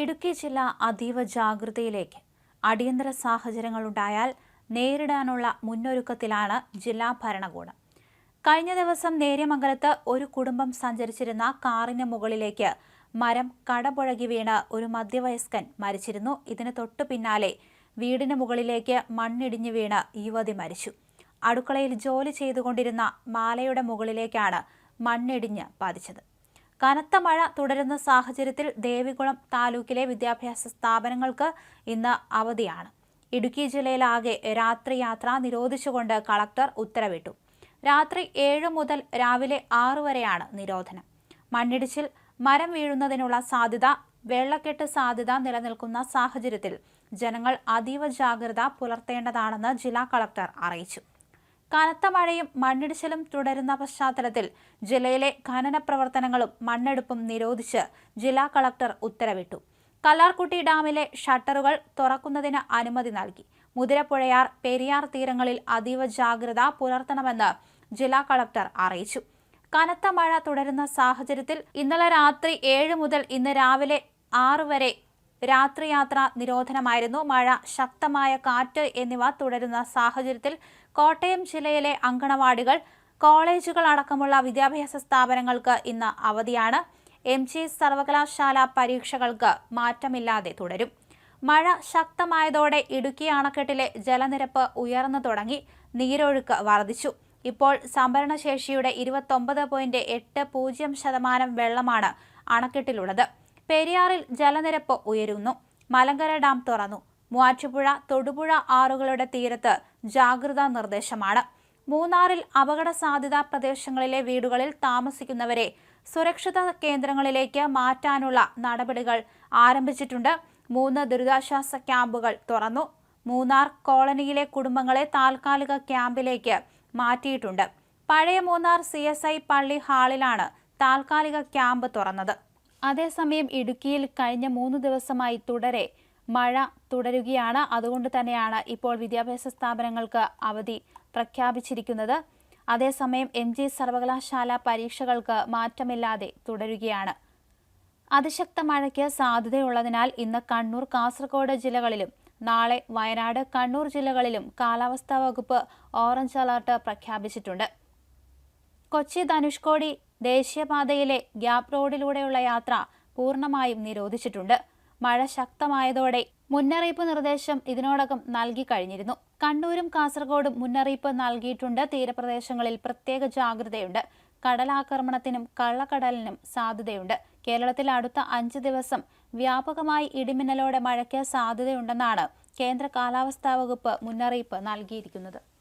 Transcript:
ഇടുക്കി ജില്ല അതീവ ജാഗ്രതയിലേക്ക് അടിയന്തര സാഹചര്യങ്ങളുണ്ടായാൽ നേരിടാനുള്ള മുന്നൊരുക്കത്തിലാണ് ജില്ലാ ഭരണകൂടം. കഴിഞ്ഞ ദിവസം നേര്യമംഗലത്ത് ഒരു കുടുംബം സഞ്ചരിച്ചിരുന്ന കാറിന് മുകളിലേക്ക് മരം കടപുഴകി വീണ് ഒരു മധ്യവയസ്കൻ മരിച്ചിരുന്നു. ഇതിന് തൊട്ടു പിന്നാലെ വീടിന് മുകളിലേക്ക് മണ്ണിടിഞ്ഞു വീണ് യുവതി മരിച്ചു. അടുക്കളയിൽ ജോലി ചെയ്തുകൊണ്ടിരുന്ന മാലയുടെ മുകളിലേക്കാണ് മണ്ണിടിഞ്ഞ് പതിച്ചത്. കനത്ത മഴ തുടരുന്ന സാഹചര്യത്തിൽ ദേവികുളം താലൂക്കിലെ വിദ്യാഭ്യാസ സ്ഥാപനങ്ങൾക്ക് ഇന്ന് അവധിയാണ്. ഇടുക്കി ജില്ലയിലാകെ രാത്രി യാത്ര നിരോധിച്ചുകൊണ്ട് കളക്ടർ ഉത്തരവിട്ടു. രാത്രി ഏഴ് മുതൽ രാവിലെ ആറു വരെയാണ് നിരോധനം. മണ്ണിടിച്ചിൽ മരം വീഴുന്നതിനുള്ള സാധ്യത വെള്ളക്കെട്ട് സാധ്യത നിലനിൽക്കുന്ന സാഹചര്യത്തിൽ ജനങ്ങൾ അതീവ ജാഗ്രത പുലർത്തേണ്ടതാണെന്ന് ജില്ലാ കളക്ടർ അറിയിച്ചു. കനത്ത മഴയും മണ്ണിടിച്ചിലും തുടരുന്ന പശ്ചാത്തലത്തിൽ ജില്ലയിലെ ഖനന പ്രവർത്തനങ്ങളും മണ്ണെടുപ്പും നിരോധിച്ച് ജില്ലാ കളക്ടർ ഉത്തരവിട്ടു. കല്ലാർകുട്ടി ഡാമിലെ ഷട്ടറുകൾ തുറക്കുന്നതിന് അനുമതി നൽകി. മുതിരപ്പുഴയാർ പെരിയാർ തീരങ്ങളിൽ അതീവ ജാഗ്രത പുലർത്തണമെന്ന് ജില്ലാ കളക്ടർ അറിയിച്ചു. കനത്ത മഴ തുടരുന്ന സാഹചര്യത്തിൽ ഇന്നലെ രാത്രി ഏഴ് മുതൽ ഇന്ന് രാവിലെ ആറ് വരെ രാത്രിയാത്ര നിരോധനമായിരുന്നു. മഴ ശക്തമായ കാറ്റ് എന്നിവ തുടരുന്ന സാഹചര്യത്തിൽ കോട്ടയം ജില്ലയിലെ അങ്കണവാടികൾ കോളേജുകൾ അടക്കമുള്ള വിദ്യാഭ്യാസ സ്ഥാപനങ്ങൾക്ക് ഇന്ന് അവധിയാണ്. എം ജി സർവകലാശാല പരീക്ഷകൾക്ക് മാറ്റമില്ലാതെ തുടരും. മഴ ശക്തമായതോടെ ഇടുക്കി അണക്കെട്ടിലെ ജലനിരപ്പ് ഉയർന്നു തുടങ്ങി. നീരൊഴുക്ക് വർദ്ധിച്ചു. ഇപ്പോൾ സംഭരണശേഷിയുടെ ഇരുപത്തൊമ്പത് പോയിന്റ് എട്ട് പൂജ്യം ശതമാനം വെള്ളമാണ് അണക്കെട്ടിലുള്ളത്. പെരിയാറിൽ ജലനിരപ്പ് ഉയരുന്നു. മലങ്കര ഡാം തുറന്നു. മൂവാറ്റുപുഴ തൊടുപുഴ ആറുകളുടെ തീരത്ത് ജാഗ്രതാ നിർദ്ദേശമാണ്. മൂന്നാറിൽ അപകട സാധ്യതാ പ്രദേശങ്ങളിലെ വീടുകളിൽ താമസിക്കുന്നവരെ സുരക്ഷിത കേന്ദ്രങ്ങളിലേക്ക് മാറ്റാനുള്ള നടപടികൾ ആരംഭിച്ചിട്ടുണ്ട്. മൂന്ന് ദുരിതാശ്വാസ ക്യാമ്പുകൾ തുറന്നു. മൂന്നാർ കോളനിയിലെ കുടുംബങ്ങളെ താൽക്കാലിക ക്യാമ്പിലേക്ക് മാറ്റിയിട്ടുണ്ട്. പഴയ മൂന്നാർ സി പള്ളി ഹാളിലാണ് താൽക്കാലിക ക്യാമ്പ് തുറന്നത്. അതേസമയം ഇടുക്കിയിൽ കഴിഞ്ഞ മൂന്ന് ദിവസമായി തുടരെ മഴ തുടരുകയാണ്. അതുകൊണ്ട് തന്നെയാണ് ഇപ്പോൾ വിദ്യാഭ്യാസ സ്ഥാപനങ്ങൾക്ക് അവധി പ്രഖ്യാപിച്ചിരിക്കുന്നത്. അതേസമയം എം ജി സർവകലാശാല പരീക്ഷകൾക്ക് മാറ്റമില്ലാതെ തുടരുകയാണ്. അതിശക്ത മഴയ്ക്ക് സാധ്യതയുള്ളതിനാൽ ഇന്ന് കണ്ണൂർ കാസർഗോഡ് ജില്ലകളിലും നാളെ വയനാട് കണ്ണൂർ ജില്ലകളിലും കാലാവസ്ഥാ വകുപ്പ് ഓറഞ്ച് അലർട്ട് പ്രഖ്യാപിച്ചിട്ടുണ്ട്. കൊച്ചി ധനുഷ്കോടി ദേശീയപാതയിലെ ഗ്യാപ് റോഡിലൂടെയുള്ള യാത്ര പൂർണമായും നിരോധിച്ചിട്ടുണ്ട്. മഴ ശക്തമായതോടെ മുന്നറിയിപ്പ് നിർദ്ദേശം ഇതിനോടകം നൽകി കഴിഞ്ഞിരുന്നു. കണ്ണൂരും കാസർഗോഡും മുന്നറിയിപ്പ് നൽകിയിട്ടുണ്ട്. തീരപ്രദേശങ്ങളിൽ പ്രത്യേക ജാഗ്രതയുണ്ട്. കടലാക്രമണത്തിനും കള്ളക്കടലിനും സാധ്യതയുണ്ട്. കേരളത്തിൽ അടുത്ത അഞ്ച് ദിവസം വ്യാപകമായി ഇടിമിന്നലോടെ മഴയ്ക്ക് സാധ്യതയുണ്ടെന്നാണ് കേന്ദ്ര കാലാവസ്ഥാ വകുപ്പ് മുന്നറിയിപ്പ് നൽകിയിരിക്കുന്നത്.